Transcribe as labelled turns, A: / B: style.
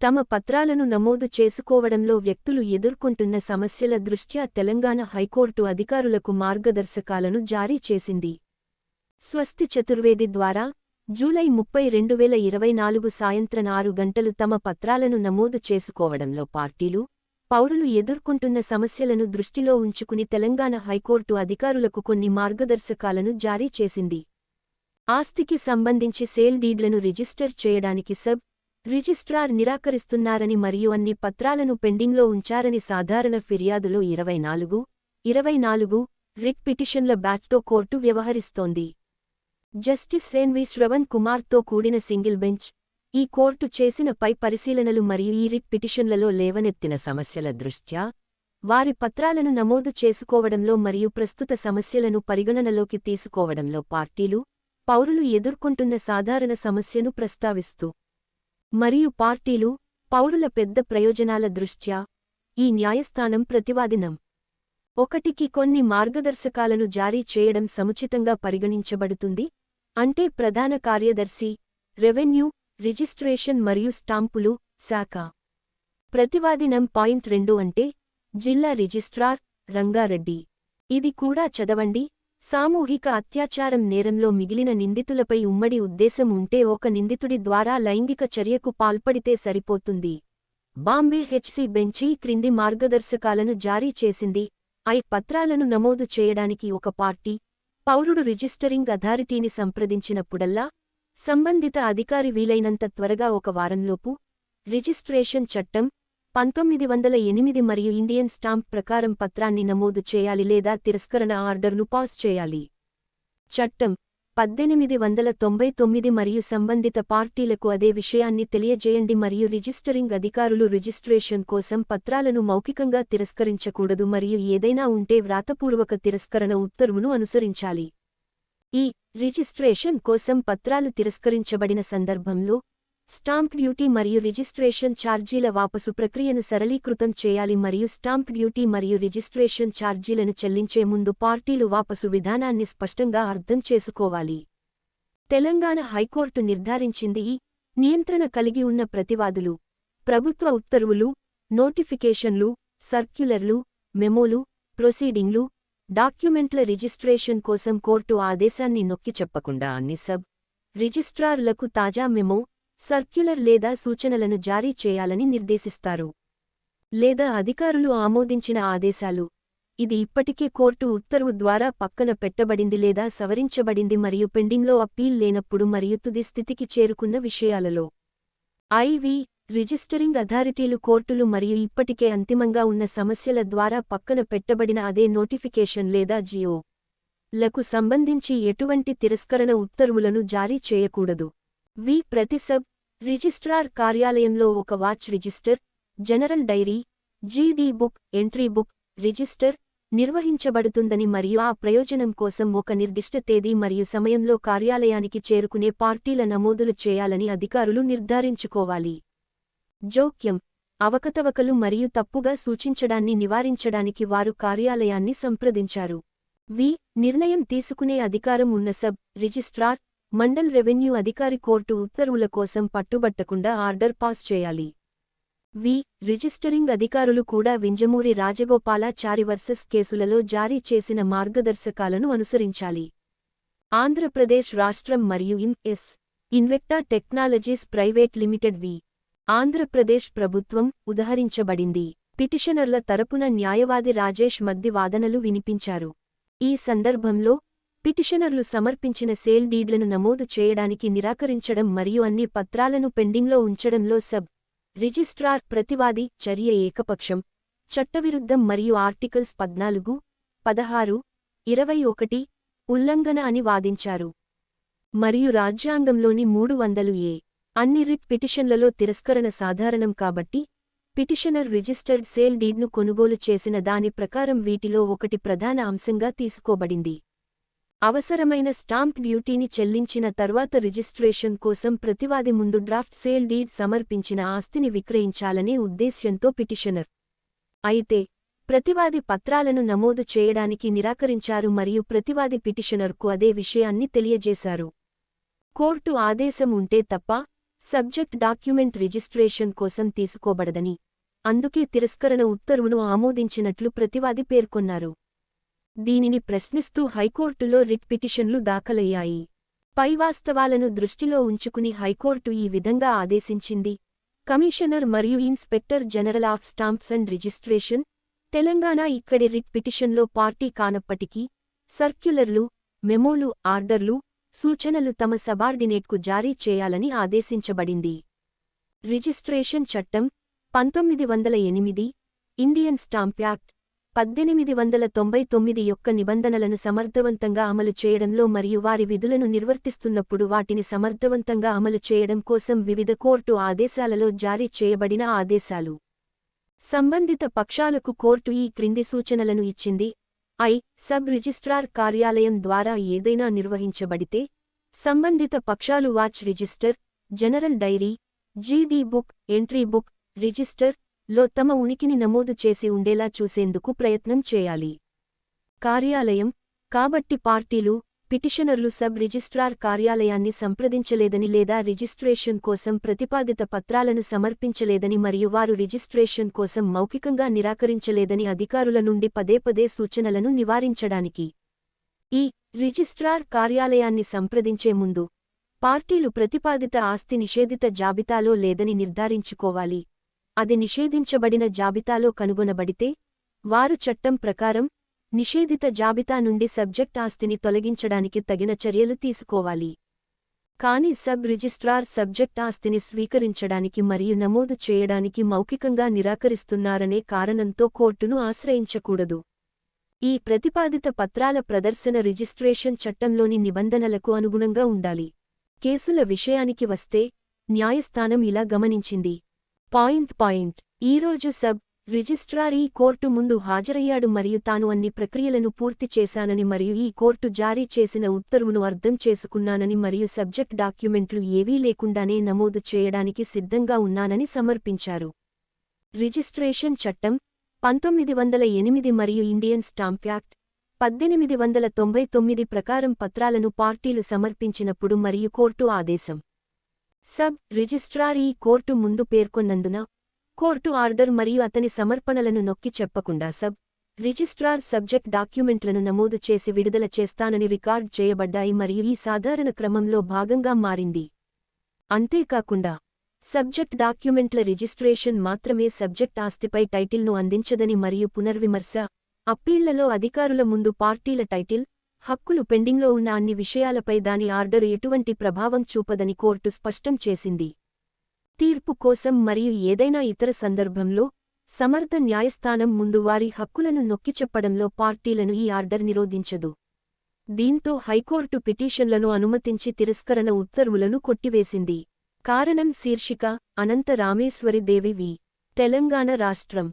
A: తమ పత్రాలను నమోదు చేసుకోవడంలో వ్యక్తులు ఎదుర్కొంటున్న సమస్యల దృష్ట్యా తెలంగాణ హైకోర్టు అధికారులకు మార్గదర్శకాలను జారీ చేసింది. స్వస్తి చతుర్వేది ద్వారా జూలై ముప్పై రెండు వేల ఇరవై నాలుగు సాయంత్రం ఆరు గంటలు తమ పత్రాలను నమోదు చేసుకోవడంలో పార్టీలు పౌరులు ఎదుర్కొంటున్న సమస్యలను దృష్టిలో ఉంచుకుని తెలంగాణ హైకోర్టు అధికారులకు కొన్ని మార్గదర్శకాలను జారీ చేసింది. ఆస్తికి సంబంధించి సేల్ డీడ్లను రిజిస్టర్ చేయడానికి సబ్ రిజిస్ట్రార్ నిరాకరిస్తున్నారని మరియు అన్ని పత్రాలను పెండింగ్లో ఉంచారని సాధారణ ఫిర్యాదులో ఇరవై నాలుగు ఇరవై నాలుగు రిట్ పిటిషన్ల బ్యాచ్తో కోర్టు వ్యవహరిస్తోంది. జస్టిస్ ఎన్వి శ్రవణ్ కుమార్తో కూడిన సింగిల్ బెంచ్ ఈ కోర్టు చేసిన పై పరిశీలనలు మరియు ఈ రిట్ పిటిషన్లలో లేవనెత్తిన సమస్యల దృష్ట్యా వారి పత్రాలను నమోదు చేసుకోవడంలో మరియు ప్రస్తుత సమస్యలను పరిగణనలోకి తీసుకోవడంలో పార్టీలు పౌరులు ఎదుర్కొంటున్న సాధారణ సమస్యను ప్రస్తావిస్తూ మరియు పార్టీలు పౌరుల పెద్ద ప్రయోజనాల దృష్ట్యా ఈ న్యాయస్థానం ప్రతివాదినం. ఒకటికి కొన్ని మార్గదర్శకాలను జారీ చేయడం సముచితంగా పరిగణించబడుతుంది అంటే ప్రధాన కార్యదర్శి రెవెన్యూ రిజిస్ట్రేషన్ మరియు స్టాంపులు శాఖ. ప్రతివాదినం పాయింట్ రెండు అంటే జిల్లా రిజిస్ట్రార్ రంగారెడ్డి. ఇది కూడా చదవండి. సామూహిక అత్యాచారం నేరంలో మిగిలిన నిందితులపై ఉమ్మడి ఉద్దేశం ఉంటే ఒక నిందితుడి ద్వారా లైంగిక చర్యకు పాల్పడితే సరిపోతుంది. బాంబే హెచ్సి బెంచి క్రింది మార్గదర్శకాలను జారీ చేసింది. ఐ పత్రాలను నమోదు చేయడానికి ఒక పార్టీ పౌరుడు రిజిస్టరింగ్ అథారిటీని సంప్రదించినప్పుడల్లా సంబంధిత అధికారి వీలైనంత త్వరగా ఒక వారంలోపు రిజిస్ట్రేషన్ చట్టం పంతొమ్మిది వందల ఎనిమిది మరియు ఇండియన్ స్టాంప్ ప్రకారం పత్రాన్ని నమోదు చేయాలి లేదా తిరస్కరణ ఆర్డర్ను పాస్ చేయాలి. చట్టం పద్దెనిమిది వందల తొంభై తొమ్మిది మరియు సంబంధిత పార్టీలకు అదే విషయాన్ని తెలియజేయండి మరియు రిజిస్టరింగ్ అధికారులు రిజిస్ట్రేషన్ కోసం పత్రాలను మౌఖికంగా తిరస్కరించకూడదు మరియు ఏదైనా ఉంటే వ్రాతపూర్వక తిరస్కరణ ఉత్తర్వును అనుసరించాలి. ఈ రిజిస్ట్రేషన్ కోసం పత్రాలు తిరస్కరించబడిన సందర్భంలో స్టాంప్ డ్యూటీ మరియు రిజిస్ట్రేషన్ ఛార్జీల వాపసు ప్రక్రియను సరళీకృతం చేయాలి మరియు స్టాంప్ డ్యూటీ మరియు రిజిస్ట్రేషన్ ఛార్జీలను చెల్లించే ముందు పార్టీలు వాపసు విధానాన్ని స్పష్టంగా అర్థం చేసుకోవాలి. తెలంగాణ హైకోర్టు నిర్ధారించింది నియంత్రణ కలిగి ఉన్న ప్రతివాదులు ప్రభుత్వ ఉత్తర్వులు నోటిఫికేషన్లు సర్క్యులర్లు మెమోలు ప్రొసీడింగ్లు డాక్యుమెంట్ల రిజిస్ట్రేషన్ కోసం కోర్టు ఆదేశాన్ని నొక్కి చెప్పకుండా అన్ని సబ్ రిజిస్ట్రార్లకు తాజా మెమో సర్క్యులర్ లేదా సూచనలను జారీ చేయాలని నిర్దేశిస్తారు. లేదా అధికారులు ఆమోదించిన ఆదేశాలు. ఇది ఇప్పటికే కోర్టు ఉత్తర్వు ద్వారా పక్కన పెట్టబడింది లేదా సవరించబడింది మరియు పెండింగ్లో అప్పీల్ లేనప్పుడు మరియు తుది స్థితికి చేరుకున్న విషయాలలో. ఐవి రిజిస్టరింగ్ అథారిటీలు కోర్టులు మరియు ఇప్పటికే అంతిమంగా ఉన్న సమస్యల ద్వారా పక్కన పెట్టబడిన అదే నోటిఫికేషన్ లేదా జియో లకు సంబంధించి ఎటువంటి తిరస్కరణ ఉత్తర్వులను జారీ చేయకూడదు. వి ప్రతి సబ్ రిజిస్ట్రార్ కార్యాలయంలో ఒక watch register general diary GD book entry book register నిర్వహించబడుతుందని మరియు ఆ ప్రయోజనం కోసం ఒక నిర్దిష్ట తేదీ మరియు సమయంలో కార్యాలయానికి చేరుకునే పార్టీల నమోదులు చేయాలని అధికారులు నిర్ధారించుకోవాలి. జోక్యం. అవకతవకలు మరియు తప్పుగా సూచించడాన్ని నివారించడానికి వారు కార్యాలయాన్ని సంప్రదించారు. వి నిర్ణయం తీసుకునే అధికారం ఉన్న సబ్ రిజిస్ట్రార్ మండల్ రెవెన్యూ అధికారి కోర్టు ఉత్తర్వుల కోసం పట్టుబట్టకుండా ఆర్డర్ పాస్ చేయాలి. వి. రిజిస్టరింగ్ అధికారులు కూడా వింజమూరి రాజగోపాలాచారి వర్సెస్ కేసులలో జారీ చేసిన మార్గదర్శకాలను అనుసరించాలి. ఆంధ్రప్రదేశ్ రాష్ట్రం మరియు MS. Invecta technologies private limited v. Andhra Pradesh ప్రభుత్వం ఉదహరించబడింది. పిటిషనర్ల తరపున న్యాయవాది రాజేష్ మద్ది వాదనలు వినిపించారు. ఈ సందర్భంలో పిటిషనర్లు సమర్పించిన సేల్ డీడ్లను నమోదు చేయడానికి నిరాకరించడం మరియు అన్ని పత్రాలను పెండింగ్లో ఉంచడంలో సబ్ రిజిస్ట్రార్ ప్రతివాది చర్య ఏకపక్షం. చట్టవిరుద్ధం మరియు ఆర్టికల్స్ పద్నాలుగు పదహారు ఇరవై ఒకటి ఉల్లంఘన అని వాదించారు. మరియు రాజ్యాంగంలోని మూడు వందలు ఏ అన్ని రిట్ పిటిషన్లలో తిరస్కరణ సాధారణం కాబట్టి పిటిషనర్ రిజిస్టర్డ్ సేల్ డీడ్ను కొనుగోలు చేసిన దాని ప్రకారం వీటిలో ఒకటి ప్రధాన అంశంగా తీసుకోబడింది. అవసరమైన స్టాంప్ డ్యూటీని చెల్లించిన తర్వాత రిజిస్ట్రేషన్ కోసం ప్రతివాది ముందు డ్రాఫ్ట్ సేల్ డీడ్ సమర్పించిన ఆస్తిని విక్రయించాలనే ఉద్దేశ్యంతో పిటిషనర్. అయితే ప్రతివాది పత్రాలను నమోదు చేయడానికి నిరాకరించారు మరియు ప్రతివాది పిటిషనర్కు అదే విషయాన్ని తెలియజేశారు. కోర్టు ఆదేశం ఉంటే తప్ప సబ్జెక్ట్ డాక్యుమెంట్ రిజిస్ట్రేషన్ కోసం తీసుకోబడదని అందుకే తిరస్కరణ ఉత్తర్వును ఆమోదించినట్లు ప్రతివాది పేర్కొన్నారు. దీనిని ప్రశ్నిస్తూ హైకోర్టులో రిట్ పిటిషన్లు దాఖలయ్యాయి. పై వాస్తవాలను దృష్టిలో ఉంచుకుని హైకోర్టు ఈ విధంగా ఆదేశించింది. కమిషనర్ మరియు inspector general of stamps and registration Telangana ఇక్కడి రిట్ పిటిషన్లో పార్టీ కానప్పటికీ సర్క్యులర్లు మెమోలు ఆర్డర్లు సూచనలు తమ సబార్డినేట్కు జారీ చేయాలని ఆదేశించబడింది. రిజిస్ట్రేషన్ చట్టం పంతొమ్మిది వందల ఎనిమిది ఇండియన్ స్టాంప్ యాక్ట్ పద్దెనిమిది వందల తొంభై తొమ్మిది యొక్క నిబంధనలను సమర్థవంతంగా అమలు చేయడంలో మరియు వారి విధులను నిర్వర్తిస్తున్నప్పుడు వాటిని సమర్థవంతంగా అమలు చేయడం కోసం వివిధ కోర్టు ఆదేశాలలో జారీ చేయబడిన ఆదేశాలు. సంబంధిత పక్షాలకు కోర్టు ఈ క్రింది సూచనలను ఇచ్చింది. ఐ. సబ్ రిజిస్ట్రార్ కార్యాలయం ద్వారా ఏదైనా నిర్వహించబడితే సంబంధిత పక్షాలు watch register general diary GD book entry book register లో తమ ఉనికిని నమోదు చేసి ఉండేలా చూసేందుకు ప్రయత్నం చేయాలి. కార్యాలయం కాబట్టి పార్టీలు పిటిషనర్లు సబ్ రిజిస్ట్రార్ కార్యాలయాన్ని సంప్రదించలేదని లేదా రిజిస్ట్రేషన్ కోసం ప్రతిపాదిత పత్రాలను సమర్పించలేదని మరియు వారు రిజిస్ట్రేషన్ కోసం మౌఖికంగా నిరాకరించలేదని అధికారుల నుండి పదే పదే సూచనలను నివారించడానికి. ఈ రిజిస్ట్రార్ కార్యాలయాన్ని సంప్రదించే ముందు పార్టీలు ప్రతిపాదిత ఆస్తి నిషేధిత జాబితాలో లేదని నిర్ధారించుకోవాలి. అది నిషేధించబడిన జాబితాలో కనుగొనబడితే వారు చట్టం ప్రకారం నిషేధిత జాబితా నుండి సబ్జెక్ట్ ఆస్తిని తొలగించడానికి తగిన చర్యలు తీసుకోవాలి. కాని సబ్ రిజిస్ట్రార్ సబ్జెక్ట్ ఆస్తిని స్వీకరించడానికి మరియు నమోదు చేయడానికి మౌఖికంగా నిరాకరిస్తున్నారనే కారణంతో కోర్టును ఆశ్రయించకూడదు. ఈ ప్రతిపాదిత పత్రాల ప్రదర్శన రిజిస్ట్రేషన్ చట్టంలోని నిబంధనలకు అనుగుణంగా ఉండాలి. కేసుల విషయానికి వస్తే న్యాయస్థానం ఇలా గమనించింది. Point point. ఈరోజు సబ్ రిజిస్ట్రార్ ఈ కోర్టు ముందు హాజరయ్యాడు మరియు తాను అన్ని ప్రక్రియలను పూర్తి చేశానని మరియు ఈ కోర్టు జారీ చేసిన ఉత్తర్వును అర్థం చేసుకున్నానని మరియు సబ్జెక్ట్ డాక్యుమెంట్లు ఏవీ లేకుండానే నమోదు చేయడానికి సిద్ధంగా ఉన్నానని సమర్పించారు. రిజిస్ట్రేషన్ చట్టం పంతొమ్మిది వందల ఎనిమిది మరియు ఇండియన్ స్టాంప్ యాక్ట్ పద్దెనిమిది వందల తొంభై తొమ్మిది ప్రకారం పత్రాలను పార్టీలు సమర్పించినప్పుడు మరియు కోర్టు ఆదేశం సబ్ రిజిస్ట్రార్ ఈ కోర్టు ముందు పేర్కొన్నందున కోర్టు ఆర్డర్ మరియు అతని సమర్పణలను నొక్కి చెప్పకుండా సబ్ రిజిస్ట్రార్ సబ్జెక్ట్ డాక్యుమెంట్లను నమోదు చేసి విడుదల చేస్తానని రికార్డ్ చేయబడ్డాయి మరియు ఈ సాధారణ క్రమంలో భాగంగా మారింది. అంతేకాకుండా సబ్జెక్ట్ డాక్యుమెంట్ల రిజిస్ట్రేషన్ మాత్రమే సబ్జెక్ట్ ఆస్తిపై టైటిల్ను అందించదని మరియు పునర్విమర్శ అప్పీళ్ళలో అధికారుల ముందు పార్టీల టైటిల్ హక్కులు పెండింగ్లో ఉన్న అన్ని విషయాలపై దాని ఆర్డరు ఎటువంటి ప్రభావం చూపదని కోర్టు స్పష్టం చేసింది. తీర్పు కోసం మరియు ఏదైనా ఇతర సందర్భంలో సమర్థ న్యాయస్థానం ముందు వారి హక్కులను నొక్కిచెప్పడంలో పార్టీలను ఈ ఆర్డర్ నిరోధించదు. దీంతో హైకోర్టు పిటిషన్లను అనుమతించి తిరస్కరణ ఉత్తర్వులను కొట్టివేసింది. కారణం శీర్షిక అనంత రామేశ్వరి దేవి వి. తెలంగాణ రాష్ట్రం.